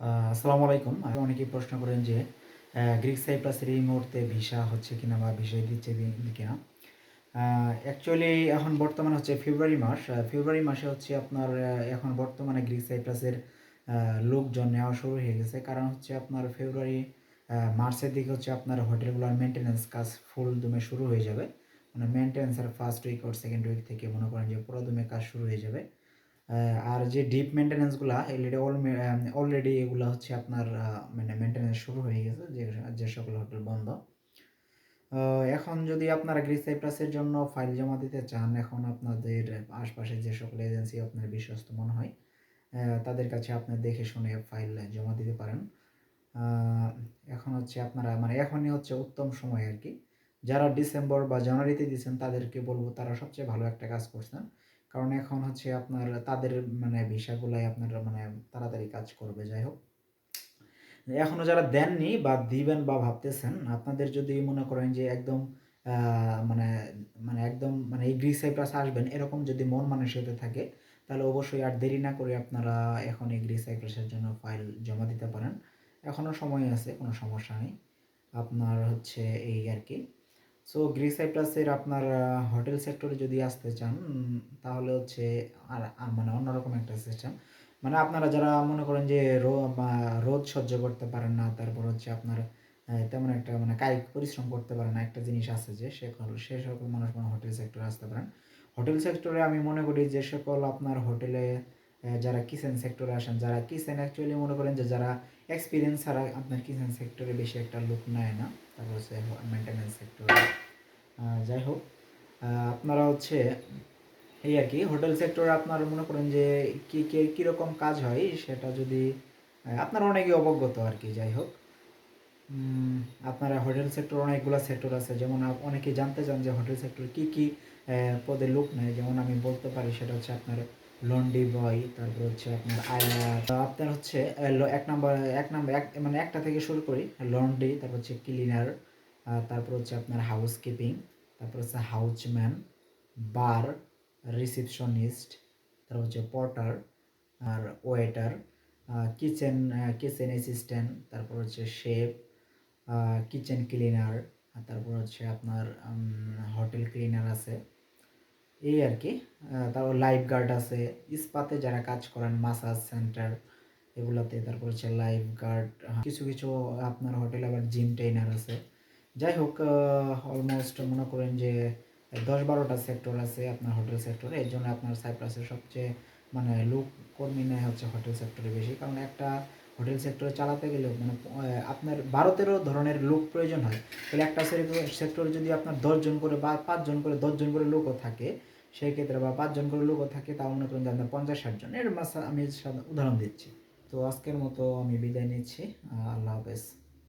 আসসালামু আলাইকুম। আর অনেকেই প্রশ্ন করেন যে গ্রিক সাইপ্রাসের এই মুহূর্তে ভিসা হচ্ছে কিনা বা ভিসা দিচ্ছে কিনা। অ্যাকচুয়ালি এখন বর্তমান হচ্ছে ফেব্রুয়ারি মাস। ফেব্রুয়ারি মাসে হচ্ছে আপনার এখন বর্তমানে গ্রিক সাইপ্রাসের লোকজন নেওয়া শুরু হয়ে গেছে। কারণ হচ্ছে আপনার ফেব্রুয়ারি মার্চের দিকে হচ্ছে আপনার হোটেলগুলোর মেনটেন্যান্স কাজ ফুল দমে শুরু হয়ে যাবে। মানে মেনটেন্যান্সের ফার্স্ট উইক আর সেকেন্ড উইক থেকে মনে করেন যে পুরো দমে কাজ শুরু হয়ে যাবে। আর যে ডিপ মেনটেন্যান্সগুলো অলরেডি অলরেডি এগুলো হচ্ছে আপনার মানে মেনটেন্যান্স শুরু হয়ে গেছে, যে যে সকল হোটেল বন্ধ। এখন যদি আপনারা গ্রিস সাইপ্রাসের জন্য ফাইল জমা দিতে চান, এখন আপনাদের আশপাশে যে সকল এজেন্সি আপনার বিশ্বস্ত মনে হয় তাদের কাছে আপনি দেখে শুনে ফাইল জমা দিতে পারেন। এখন হচ্ছে আপনারা মানে এখনই হচ্ছে উত্তম সময় আর কি। যারা ডিসেম্বর বা জানুয়ারিতে দিয়েছেন তাদেরকে বলব তারা সবচেয়ে ভালো একটা কাজ করছেন। কারণ এখন হচ্ছে আপনার তাদের মানে ভিসাগুলাই আপনার মানে তাড়াতাড়ি কাজ করবে, যাই হোক। এখনও যারা দেননি বা দিবেন বা ভাবতেছেন, আপনাদের যদি মনে করেন যে একদম মানে মানে একদম মানে এই গ্রিস সাইপ্রাস আসবেন, এরকম যদি মন মানসিকতা থাকে, তাহলে অবশ্যই আর দেরি না করে আপনারা এখন এই গ্রিস সাইপ্রাসের জন্য ফাইল জমা দিতে পারেন। এখনও সময় আছে, কোনো সমস্যা নেই। আপনার হচ্ছে এই আর কি। সো গ্রিস সাইপ্রাসের আপনার হোটেল সেক্টরে যদি আসতে চান তাহলে হচ্ছে, আর মানে অন্যরকম একটা সিস্টেম মানে আপনারা যারা মনে করেন যে রোদ সহ্য করতে পারেন না, তারপর হচ্ছে আপনার তেমন একটা মানে কায়িক পরিশ্রম করতে পারেন না, একটা জিনিস আছে যে, সে সে সকল মানুষ মানে হোটেল সেক্টরে আসতে পারেন। হোটেল সেক্টরে আমি মনে করি যে সকল আপনার হোটেলে যারা কিচেন সেক্টরে আসেন, যারা কিচেন অ্যাকচুয়ালি মনে করেন যে যারা এক্সপিরিয়েন্স ছাড়া আপনার কিচেন সেক্টরে বেশি একটা লোক নেয় না। তারপর হচ্ছে মেনটেন্যান্স সেক্টরে যাই হোক আপনারা হচ্ছে এই আর কি হোটেল সেক্টরে আপনার মনে করেন যে কী কী, কীরকম কাজ হয় সেটা যদি আপনারা অনেকে অবগত আর কি, যাই হোক। আপনারা হোটেল সেক্টর অনেকগুলো সেক্টর আছে, যেমন অনেকে জানতে চান যে হোটেল সেক্টর কি কি পদে লোক নেয়। যেমন আমি বলতে পারি, সেটা হচ্ছে আপনার লন্ডি বয় তারপর হচ্ছে আপনার আয়ার আপনার হচ্ছে এক নাম্বার এক নাম্বার এক মানে একটা থেকে শুরু করি লন্ড্রি তারপর হচ্ছে ক্লিনার তারপর হচ্ছে আপনার হাউস কিপিং তারপর হচ্ছে হাউসম্যান বার রিসিপশনিস্ট তারপর হচ্ছে পটার আর ওয়েটার কিচেন কিচেন অ্যাসিস্ট্যান্ট তারপর হচ্ছে শেফ কিচেন ক্লিনার তারপর হচ্ছে আপনার হোটেল ক্লিনার আছে। এই আর কি। তারপর লাইফ গার্ড আছে, ইস্পাতে যারা কাজ করেন মাসাজ সেন্টার এগুলাতে, তারপর হচ্ছে লাইফ গার্ড কিছু কিছু আপনার হোটেলে আবার জিম ট্রেনার আছে। যাই হোক অলমোস্ট মনে করেন যে দশ বারোটা সেক্টর আছে আপনার হোটেল সেক্টরে এর জন্য আপনার সাইপ্রাসের সবচেয়ে মানে লোক কর্মী নেয় হচ্ছে হোটেল সেক্টরে বেশি। কারণ একটা হোটেল সেক্টরে চালাতে গেলেও মানে আপনার বারো ধরনের লোক প্রয়োজন হয়। তাহলে একটা সেক্টরে যদি আপনার দশজন করে বা পাঁচজন করে দশজন করে লোকও থাকে, সেই ক্ষেত্রে বা পাঁচজন করে লোকও থাকে, তাও মনে করেন যে আপনার পঞ্চাশ ষাট এর মাসা আমি উদাহরণ দিচ্ছি। তো আজকের মতো আমি বিদায় নিচ্ছি। আল্লাহ হাফেজ।